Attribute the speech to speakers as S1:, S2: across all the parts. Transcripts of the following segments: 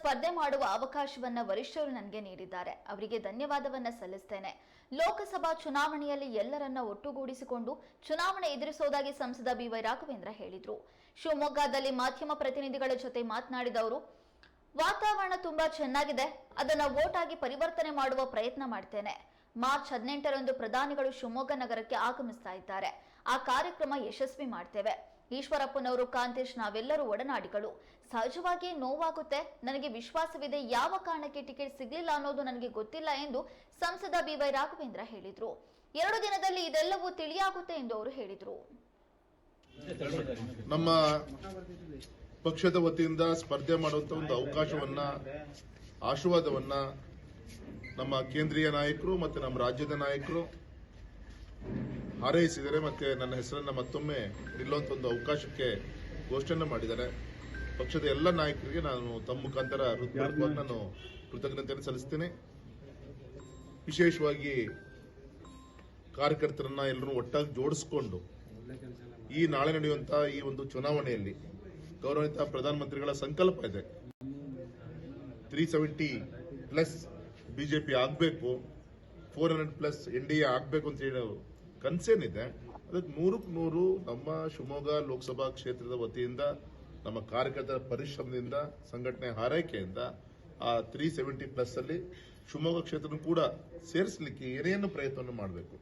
S1: ಸ್ಪರ್ಧೆ ಮಾಡುವ ಅವಕಾಶವನ್ನ ವರಿಷ್ಠರು ನನಗೆ ನೀಡಿದ್ದಾರೆ. ಅವರಿಗೆ ಧನ್ಯವಾದವನ್ನ ಸಲ್ಲಿಸ್ತೇನೆ. ಲೋಕಸಭಾ ಚುನಾವಣೆಯಲ್ಲಿ ಎಲ್ಲರನ್ನ ಒಟ್ಟುಗೂಡಿಸಿಕೊಂಡು ಚುನಾವಣೆ ಎದುರಿಸುವುದಾಗಿ ಸಂಸದ ಬಿವೈ ರಾಘವೇಂದ್ರ ಹೇಳಿದ್ರು. ಶಿವಮೊಗ್ಗದಲ್ಲಿ ಮಾಧ್ಯಮ ಪ್ರತಿನಿಧಿಗಳ ಜೊತೆ ಮಾತನಾಡಿದ ಅವರು, ವಾತಾವರಣ ತುಂಬಾ ಚೆನ್ನಾಗಿದೆ. ಅದನ್ನ ವೋಟ್ ಆಗಿ ಪರಿವರ್ತನೆ ಮಾಡುವ ಪ್ರಯತ್ನ ಮಾಡ್ತೇನೆ. ಮಾರ್ಚ್ ಹದಿನೆಂಟರಂದು ಪ್ರಧಾನಿಗಳು ಶಿವಮೊಗ್ಗ ನಗರಕ್ಕೆ ಆಗಮಿಸ್ತಾ ಇದ್ದಾರೆ. ಆ ಕಾರ್ಯಕ್ರಮ ಯಶಸ್ವಿ ಮಾಡ್ತೇವೆ. ಈಶ್ವರಪ್ಪನವರು ಕಾಂತೇಶ್ ನಾವೆಲ್ಲರೂ ಒಡನಾಡಿಗಳು. ಸಹಜವಾಗಿ ನೋವಾಗುತ್ತೆ. ನನಗೆ ವಿಶ್ವಾಸವಿದೆ. ಯಾವ ಕಾರಣಕ್ಕೆ ಟಿಕೆಟ್ ಸಿಗಲಿಲ್ಲ ಅನ್ನೋದು ನನಗೆ ಗೊತ್ತಿಲ್ಲ ಎಂದು ಸಂಸದ ಬಿವೈ ರಾಘವೇಂದ್ರ ಹೇಳಿದ್ರು. ಎರಡು ದಿನದಲ್ಲಿ ಇದೆಲ್ಲವೂ ತಿಳಿಯಾಗುತ್ತೆ ಎಂದು ಅವರು ಹೇಳಿದ್ರು.
S2: ನಮ್ಮ ಪಕ್ಷದ ವತಿಯಿಂದ ಸ್ಪರ್ಧೆ ಮಾಡುವಂತ ಒಂದು ಅವಕಾಶವನ್ನ, ಆಶೀರ್ವಾದವನ್ನ ನಮ್ಮ ಕೇಂದ್ರೀಯ ನಾಯಕರು ಮತ್ತೆ ನಮ್ಮ ರಾಜ್ಯದ ನಾಯಕರು ಹಾರೈಸಿದ್ದಾರೆ ಮತ್ತೆ ನನ್ನ ಹೆಸರನ್ನ ಮತ್ತೊಮ್ಮೆ ನಿಲ್ಲುವಂಥ ಒಂದು ಅವಕಾಶಕ್ಕೆ ಘೋಷಣೆ ಮಾಡಿದ್ದಾರೆ. ಪಕ್ಷದ ಎಲ್ಲ ನಾಯಕರಿಗೆ ನಾನು ತಮ್ಮ ಮುಖಾಂತರ ನಾನು ಕೃತಜ್ಞತೆಯನ್ನು ಸಲ್ಲಿಸ್ತೇನೆ ವಿಶೇಷವಾಗಿ ಕಾರ್ಯಕರ್ತರನ್ನ ಎಲ್ಲರೂ ಒಟ್ಟಾಗಿ ಜೋಡಿಸಿಕೊಂಡು ಈ ನಾಳೆ ನಡೆಯುವಂತಹ ಈ ಒಂದು ಚುನಾವಣೆಯಲ್ಲಿ ಗೌರವಿತ ಪ್ರಧಾನಮಂತ್ರಿಗಳ ಸಂಕಲ್ಪ ಇದೆ. ತ್ರೀ ಸೆವೆಂಟಿ ಪ್ಲಸ್ ಬಿಜೆಪಿ ಆಗಬೇಕು four hundred plus N D A ಆಗಬೇಕು ಅಂತ ಹೇಳಿ ಕನ್ಸೇನಿದೆ. ಅದಕ್ಕೆ ನೂರಕ್ಕೆ ನೂರು ನಮ್ಮ ಶಿವಮೊಗ್ಗ ಲೋಕಸಭಾ ಕ್ಷೇತ್ರದ ವತಿಯಿಂದ, ನಮ್ಮ ಕಾರ್ಯಕರ್ತರ ಪರಿಶ್ರಮದಿಂದ, ಸಂಘಟನೆ ಹಾರೈಕೆಯಿಂದ, ಆ ತ್ರೀ ಸೆವೆಂಟಿ ಪ್ಲಸ್ ಅಲ್ಲಿ ಶಿವಮೊಗ್ಗ ಕ್ಷೇತ್ರ ಕೂಡ ಸೇರಿಸಲಿಕ್ಕೆ ಏನೇನು ಪ್ರಯತ್ನವನ್ನು ಮಾಡಬೇಕು.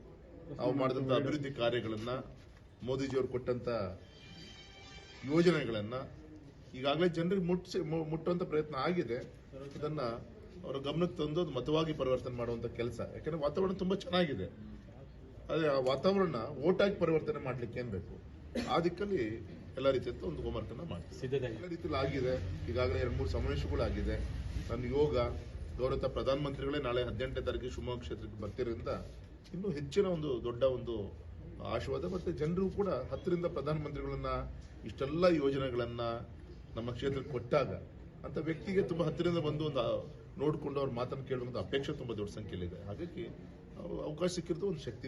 S2: ನಾವು ಮಾಡಿದಂಥ ಅಭಿವೃದ್ಧಿ ಕಾರ್ಯಗಳನ್ನ ಮೋದಿಜಿಯವರು ಕೊಟ್ಟಂತ ಯೋಜನೆಗಳನ್ನ ಈಗಾಗಲೇ ಜನರಿಗೆ ಮುಟ್ಟಿಸಿ ಮುಟ್ಟುವಂಥ ಪ್ರಯತ್ನ ಆಗಿದೆ. ಇದನ್ನು ಅವರ ಗಮನಕ್ಕೆ ತಂದು ಮತವಾಗಿ ಪರಿವರ್ತನೆ ಮಾಡುವಂತ ಕೆಲಸ. ಯಾಕಂದ್ರೆ ವಾತಾವರಣ ತುಂಬಾ ಚೆನ್ನಾಗಿದೆ. ಅದೇ ಆ ವಾತಾವರಣ ಓಟಾಗಿ ಪರಿವರ್ತನೆ ಮಾಡ್ಲಿಕ್ಕೆ ಏನ್ ಬೇಕು? ಆ ದಿಕ್ಕಲ್ಲಿ ಎಲ್ಲ ರೀತಿಯಂತ ಒಂದು ಹೋಮ್ವರ್ಕ್ ಅನ್ನ ಮಾಡ್ತೀವಿ. ಎಲ್ಲ ರೀತಿಯಲ್ಲಿ ಆಗಿದೆ. ಈಗಾಗಲೇ ಎರಡು ಮೂರು ಸಮಾವೇಶಗಳಾಗಿದೆ ನನ್ನ ಯೋಗ ಗೌರವ ಪ್ರಧಾನಮಂತ್ರಿಗಳೇ ನಾಳೆ ಹದಿನೆಂಟನೇ ತಾರೀಕು ಶಿವಮೊಗ್ಗ ಕ್ಷೇತ್ರಕ್ಕೆ ಬರ್ತಿರೋದ್ರಿಂದ ಇನ್ನೂ ಹೆಚ್ಚಿನ ಒಂದು ದೊಡ್ಡ ಒಂದು ಆಶೀರ್ವಾದ ಮತ್ತೆ ಜನರು ಕೂಡ ಹತ್ತರಿಂದ ಪ್ರಧಾನಮಂತ್ರಿಗಳನ್ನ ಇಷ್ಟೆಲ್ಲ ಯೋಜನೆಗಳನ್ನ ನಮ್ಮ ಕ್ಷೇತ್ರಕ್ಕೆ ಕೊಟ್ಟಾಗ ಅಂತ ವ್ಯಕ್ತಿಗೆ ತುಂಬಾ ಹತ್ತಿರದಿಂದ ಬಂದು ಒಂದು ನೋಡಿಕೊಂಡು ಅವ್ರ ಮಾತನ್ನು ಕೇಳುವಂತ ಅಪೇಕ್ಷೆ ತುಂಬಾ ದೊಡ್ಡ ಸಂಖ್ಯೆಯಲ್ಲಿದೆ. ಹಾಗಾಗಿ ಅವ್- ಅವಕಾಶ ಸಿಕ್ಕಿರೋದು ಒಂದು ಶಕ್ತಿ